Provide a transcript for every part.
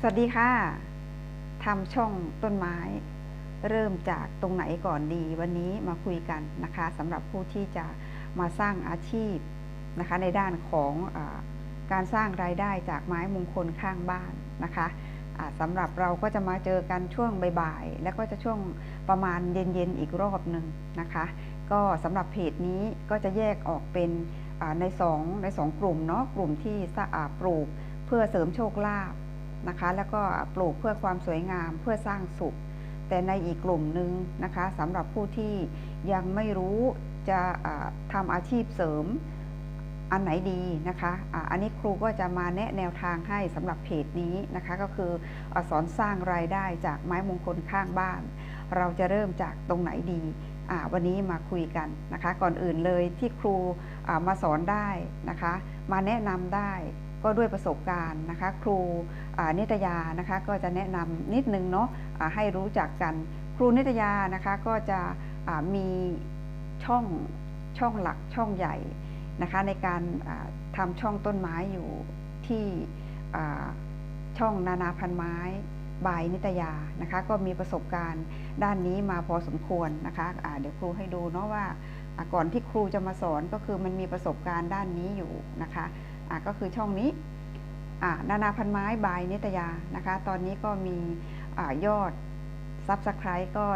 สวัสดีค่ะทำช่องต้นไม้ เริ่มจากตรงไหนก่อนดี วันนี้มาคุยกันนะคะสำหรับผู้ที่จะมาสร้างอาชีพนะคะในด้านของอการสร้างรายได้จากไม้มงคลข้างบ้านนะคะสำหรับเราก็จะมาเจอกันช่วงบ่ายๆ แล้วก็จะช่วงประมาณเย็นๆ อีกรอบหนึ่งนะคะ ก็สำหรับเพจนี้ก็จะแยกออกเป็นในสองในสองกลุ่มเนาะกลุ่มที่สะอ่าปลูกเพื่อเสริมโชคลาภ นะคะ แล้วก็ปลูกเพื่อความสวยงามเพื่อสร้างสุข แต่ในอีกกลุ่มหนึ่งนะคะสำหรับผู้ที่ยังไม่รู้จะอ่าทำอาชีพเสริมอันไหนดีนะคะอะอันนี้ครูก็จะมาแนะแนวทางให้สำหรับเพจนี้นะคะ ก็คืออสอนสร้างรายได้จากไม้มงคลข้างบ้าน เราจะเริ่มจากตรงไหนดีวันนี้มาคุยกันนะคะ ก่อนอื่นเลยที่ครูมาสอนได้นะคะ มาแนะนำได้ ก็ด้วยประสบการณ์นะคะ ครูนิตยานะคะก็จะแนะนำนิดนึงเนาะอ่าให้รู้จักกัน ครูนิตยานะคะก็จะมีช่องช่องหลักช่องใหญ่นะคะในการอ่าทำช่องต้นไม้อยู่ที่ช่องนานาพันไม้บายนิตยานะคะก็มีประสบการณ์ด้านนี้มาพอสมควรนะคะะเดี๋ยวครูให้ดูเนาะว่าก่อนที่ครูจะมาสอนก็คือมันมีประสบการณ์ด้านนี้อยู่นะคะ อ่าก็คือช่องนี้อ่านานาพันไม้บายนิตยานะคะ ตอนนี้ก็มีอายอดซับสไครต์ก็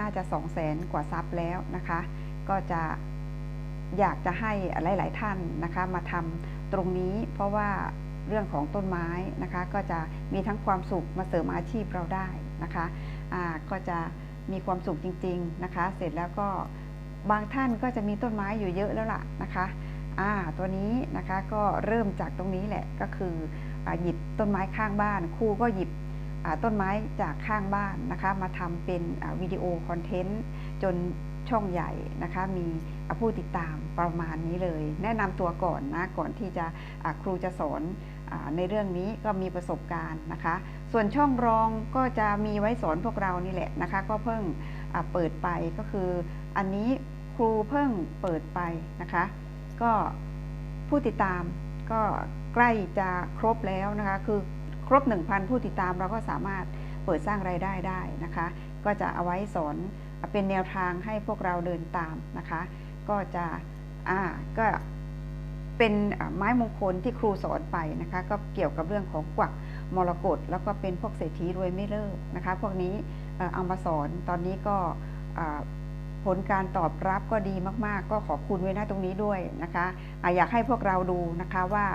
น่าจะ 2 0 0แสนกว่าซับแล้วนะคะ ก็จะอยากจะให้หลาย ๆ ท่านนะคะมาทำตรงนี้เพราะว่าเรื่องของต้นไม้นะคะ ก็จะมีทั้งความสุขมาเสริมอาชีพเราได้นะคะอ่าก็จะมีความสุขจริง ๆ นะคะ เสร็จแล้วก็บางท่านก็จะมีต้นไม้อยู่เยอะแล้วล่ะนะคะ อ่าตัวนี้นะคะก็เริ่มจากตรงนี้แหละก็คืออหยิบต้นไม้ข้างบ้านครูก็หยิบต้นไม้จากข้างบ้านนะคะมาทำเป็นวิดีโอคอนเทนต์จนช่องใหญ่นะคะมีผู้ติดตามประมาณนี้เลย แนะนำตัวก่อนนะก่อนที่จะครูจะสอนในเรื่องนี้ก็มีประสบการณ์นะคะ ส่วนช่องรองก็จะมีไว้สอนพวกเรานี่แหละนะคะ ก็เพิ่งเปิดไปก็คือ อันนี้ครูเพิ่งเปิดไปนะคะ ก็ผู้ติดตามก็ใกล้จะครบแล้วนะคะ คือครบ 1,000 ผู้ติดตามเราก็สามารถเปิดสร้างไรายได้ได้นะคะ ก็จะเอาไว้สอนเป็นแนวทางให้พวกเราเดินตามนะคะ ก็จะอ่าก็เป็นไม้มงคลที่ครูสอนไปนะคะ ก็เกี่ยวกับเรื่องของกวักมรกตแล้วก็เป็นพวกเศรษฐีรวยไม่เลิกนะคะ พวกนี้เอามาสอนตอนนี้ก็ ผลการตอบรับก็ดีมาก ๆ ก็ขอบคุณไว้นะตรงนี้ด้วยนะคะอะอยากให้พวกเราดูนะคะว่า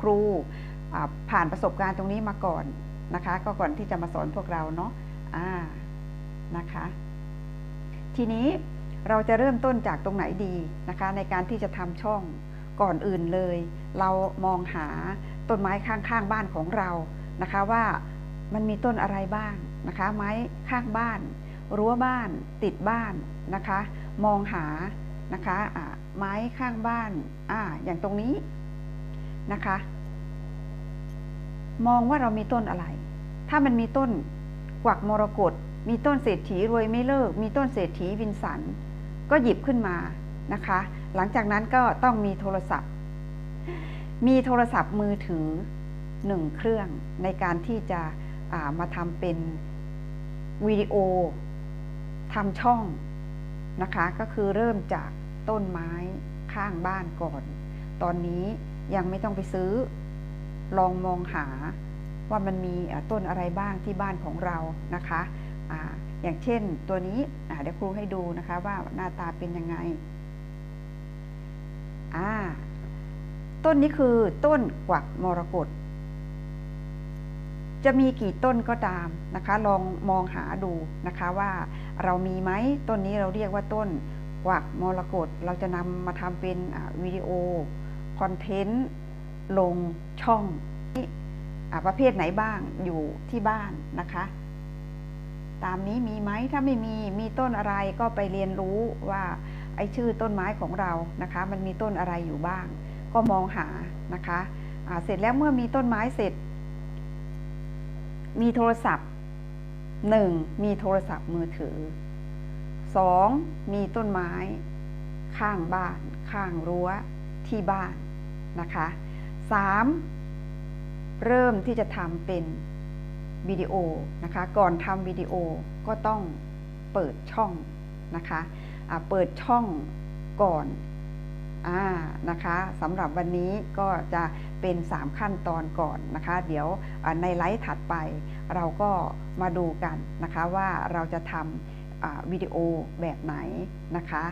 ครูผ่านประสบการณ์ตรงนี้มาก่อนนะคะ ก็ก่อนที่จะมาสอนพวกเราเนาะอ่านะคะ ทีนี้เราจะเริ่มต้นจากตรงไหนดีนะคะ ในการที่จะทำช่องก่อนอื่นเลย เรามองหาต้นไม้ข้างๆบ้านของเรานะคะว่ามันมีต้นอะไรบ้างนะคะ ไม้ข้างบ้าน รั้วบ้านติดบ้านนะคะ มองหานะคะะไม้ข้างบ้านอ่าอย่างตรงนี้นะคะ มองว่าเรามีต้นอะไร ถ้ามันมีต้นกวักมรกตมีต้นเศรษฐีรวยไม่เลิก มีต้นเศรษฐีวินสัน ก็หยิบขึ้นมานะคะ หลังจากนั้นก็ต้องมีโทรศัพท์ มีโทรศัพท์มือถือหนึ่งเครื่องในการที่จะามาทำเป็นวิดีโอ ทำช่องนะคะ ก็คือเริ่มจากต้นไม้ข้างบ้านก่อน ตอนนี้ยังไม่ต้องไปซื้อ ลองมองหาว่ามันมีต้นอะไรบ้างที่บ้านของเรานะคะออย่างเช่นตัวนี้เดี๋ยวครูให้ดูนะคะว่าหน้าตาเป็นยังไงต้นนี้คือต้นกวักมรกต จะมีกี่ต้นก็ตามนะคะ ลองมองหาดูนะคะว่าเรามีไหมต้นนี้เราเรียกว่าต้นกวักมรกตเราจะนำมาทำเป็นวิดีโอคอนเทนต์ลงช่องอ่ประเภทไหนบ้างอยู่ที่บ้านนะคะ ตามนี้มีไหมถ้าไม่มีมีต้นอะไรก็ไปเรียนรู้ว่าไอ้ชื่อต้นไม้ของเรานะคะ มันมีต้นอะไรอยู่บ้าง ก็มองหานะคะอ่าเสร็จแล้วเมื่อมีต้นไม้เสร็จ มีโทรศัพท์หนึ่งมีโทรศัพท์มือถือสองมีต้นไม้ ข้างบ้าน ข้างรั้วที่บ้านนะคะสามเริ่มที่จะทำเป็นวิดีโอนะคะ ก่อนทำวิดีโอก็ต้องเปิดช่องนะคะอ่าเปิดช่องก่อน อ่านะคะสำหรับวันนี้ก็จะเป็น 3 ขั้นตอนก่อนนะคะ เดี๋ยวในไลฟ์ถัดไป เราก็มาดูกันนะคะว่าเราจะทำวิดีโอแบบไหนนะคะ